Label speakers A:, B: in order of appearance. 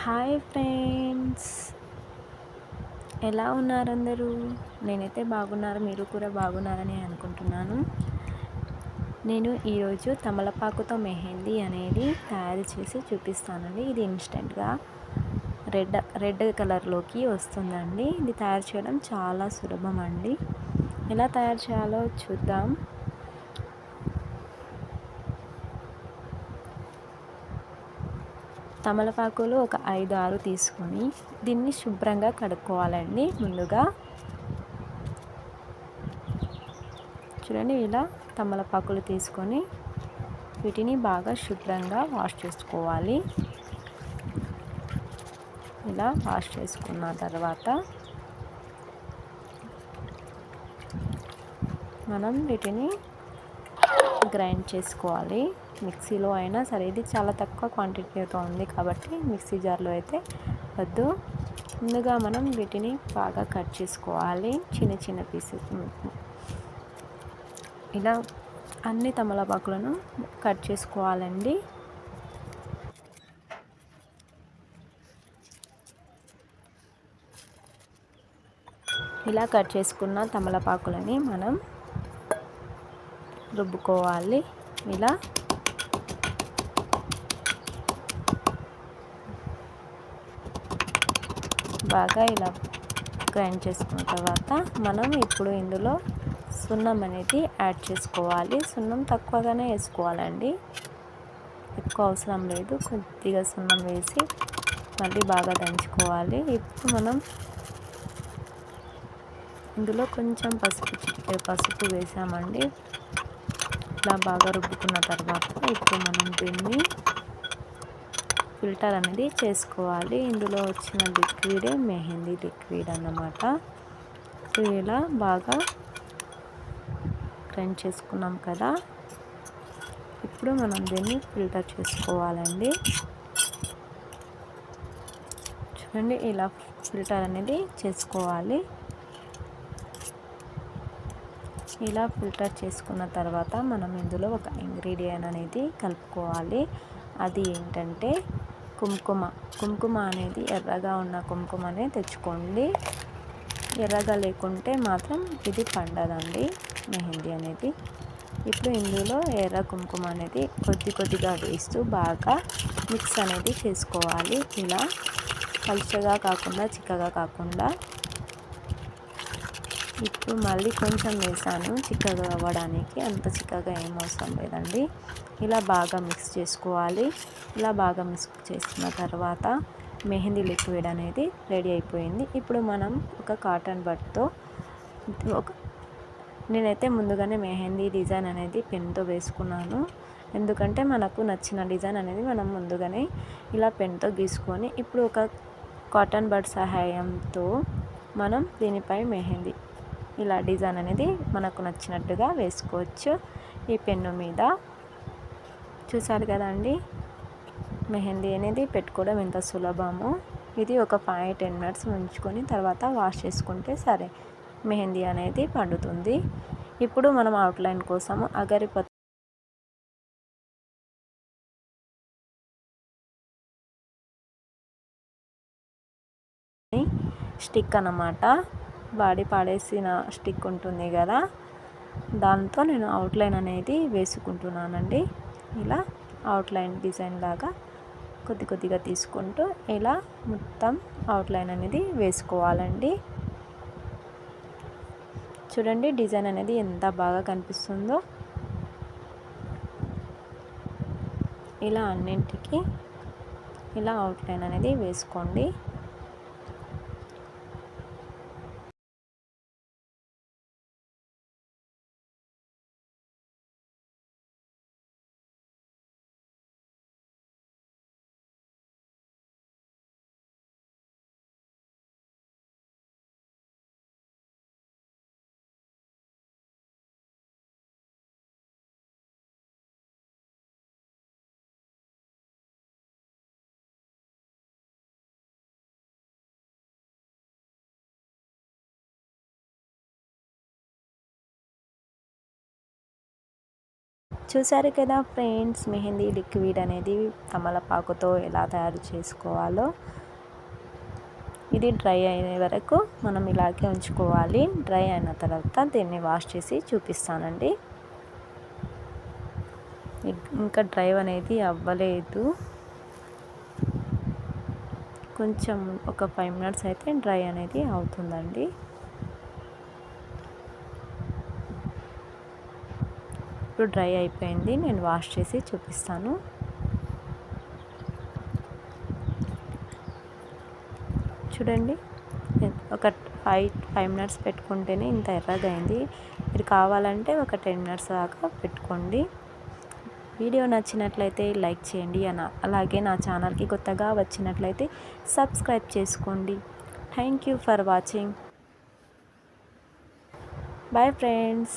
A: Hi friends ఎలా ఉన్నారు అందరూ? నేనైతే బాగున్నారు మీరు కూడా బాగున్నారని అనుకుంటున్నాను. నేను ఈరోజు తమలపాకుతో మెహందీ అనేది తయారు చేసి చూపిస్తానండి. ఇది ఇన్స్టెంట్గా రెడ్ రెడ్ కలర్లోకి వస్తుందండి. ఇది తయారు చేయడం చాలా సులభం అండి. ఎలా తయారు చేయాలో చూద్దాం. తమలపాకులు ఒక ఐదు ఆరు తీసుకొని దీన్ని శుభ్రంగా కడుక్కోవాలండి ముందుగా. చూడండి ఇలా తమలపాకులు తీసుకొని వీటిని బాగా శుభ్రంగా వాష్ చేసుకోవాలి. ఇలా వాష్ చేసుకున్న తర్వాత మనం వీటిని గ్రైండ్ చేసుకోవాలి. మిక్సీలో అయినా సరే ఇది చాలా తక్కువ క్వాంటిటీతో ఉంది కాబట్టి మిక్సీ జార్లో అయితే వద్దు. ముందుగా మనం వీటిని బాగా కట్ చేసుకోవాలి. చిన్న చిన్న పీసెస్ ఇలా అన్ని తమలపాకులను కట్ చేసుకోవాలండి. ఇలా కట్ చేసుకున్న తమలపాకులని మనం రుబ్బుకోవాలి. ఇలా. బాగా ఇలా గ్రైండ్ చేసుకున్న తర్వాత మనం ఇప్పుడు ఇందులో సున్నం అనేది యాడ్ చేసుకోవాలి. సున్నం తక్కువగానే వేసుకోవాలండి. ఎక్కువ అవసరం లేదు. కొద్దిగా సున్నం వేసి మళ్ళీ బాగా దంచుకోవాలి. ఇప్పుడు మనం ఇందులో కొంచెం పసుపు పసుపు వేసామండి. ఇట్లా బాగా రుబ్బుకున్న తర్వాత ఇప్పుడు మనం దీన్ని ఫిల్టర్ అనేది చేసుకోవాలి. ఇందులో వచ్చిన లిక్విడే మెహందీ లిక్విడ్ అన్నమాట. ఇలా బాగా గ్రైండ్ చేసుకున్నాం కదా. ఇప్పుడు మనం దీన్ని ఫిల్టర్ చేసుకోవాలండి. చూడండి ఇలా ఫిల్టర్ అనేది చేసుకోవాలి. ఇలా ఫిల్టర్ చేసుకున్న తర్వాత మనం ఇందులో ఒక ఇంగ్రీడియంట్ అనేది కలుపుకోవాలి. అది ఏంటంటే కుంకుమ. కుంకుమ అనేది ఎర్రగా ఉన్న కుంకుమనే తెచ్చుకోండి. ఎర్రగా లేకుంటే మాత్రం ఇది పండదండి మెహందీ అనేది. ఇప్పుడు ఇందులో ఎర్ర కుంకుమ అనేది కొద్ది కొద్దిగా వేస్తూ బాగా మిక్స్ అనేది చేసుకోవాలి. ఇలా పలుచగా కాకుండా చిక్కగా కాకుండా ఇప్పుడు మళ్ళీ కొంచెం వేసాను. చిక్కగా అవ్వడానికి అంత చిక్కగా ఏం అవసరం లేదండి. ఇలా బాగా మిక్స్ చేసుకోవాలి. ఇలా బాగా మిక్స్ చేసిన తర్వాత మెహందీ లిక్విడ్ అనేది రెడీ అయిపోయింది. ఇప్పుడు మనం ఒక కాటన్ బట్తో ఒక నేనైతే ముందుగానే మెహందీ డిజైన్ అనేది పెన్తో వేసుకున్నాను. ఎందుకంటే మనకు నచ్చిన డిజైన్ అనేది మనం ముందుగానే ఇలా పెన్తో గీసుకొని ఇప్పుడు ఒక కాటన్ బడ్ సహాయంతో మనం దీనిపై మెహందీ ఇలా డిజైన్ అనేది మనకు నచ్చినట్టుగా వేసుకోవచ్చు. ఈ పెన్ను మీద చూసారు కదండి? మెహందీ అనేది పెట్టుకోవడం ఎంత సులభమో? ఇది ఒక ఫైవ్ టెన్ మినిట్స్ ఉంచుకొని తర్వాత వాష్ చేసుకుంటే సరే మెహందీ అనేది పండుతుంది. ఇప్పుడు మనం అవుట్లైన్ కోసము అగరిపత్ స్టిక్ అన్నమాట. వాడి పాడేసిన స్టిక్ ఉంటుంది కదా దాంతో నేను అవుట్లైన్ అనేది వేసుకుంటున్నానండి. ఇలా అవుట్లైన్ డిజైన్ లాగా కొద్ది కొద్దిగా తీసుకుంటూ ఇలా మొత్తం అవుట్లైన్ అనేది వేసుకోవాలండి. చూడండి డిజైన్ అనేది ఎంత బాగా కనిపిస్తుందో. ఇలా అన్నింటికి ఇలా అవుట్లైన్ అనేది వేసుకోండి. చూసారు కదా ఫ్రెండ్స్ మెహందీ లిక్విడ్ అనేది తమలపాకుతో ఎలా తయారు చేసుకోవాలో. ఇది డ్రై అయ్యే వరకు మనం ఇలాగే ఉంచుకోవాలి. డ్రై అయిన తర్వాత దీన్ని వాష్ చేసి చూపిస్తానండి. ఇంకా డ్రై అనేది అవ్వలేదు. కొంచెం ఒక ఫైవ్ మినిట్స్ అయితే డ్రై అనేది అవుతుందండి. ఇప్పుడు డ్రై అయిపోయింది. నేను వాష్ చేసి చూపిస్తాను. చూడండి. ఒక ఫైవ్ ఫైవ్ మినిట్స్ పెట్టుకుంటేనే ఇంత ఎర్రగా అయింది మీరు కావాలంటే ఒక టెన్ మినిట్స్ దాకా పెట్టుకోండి. వీడియో నచ్చినట్లయితే లైక్ చేయండి. అన అలాగే నా ఛానల్కి కొత్తగా వచ్చినట్లయితే సబ్స్క్రైబ్ చేసుకోండి. Thank you for watching. Bye friends.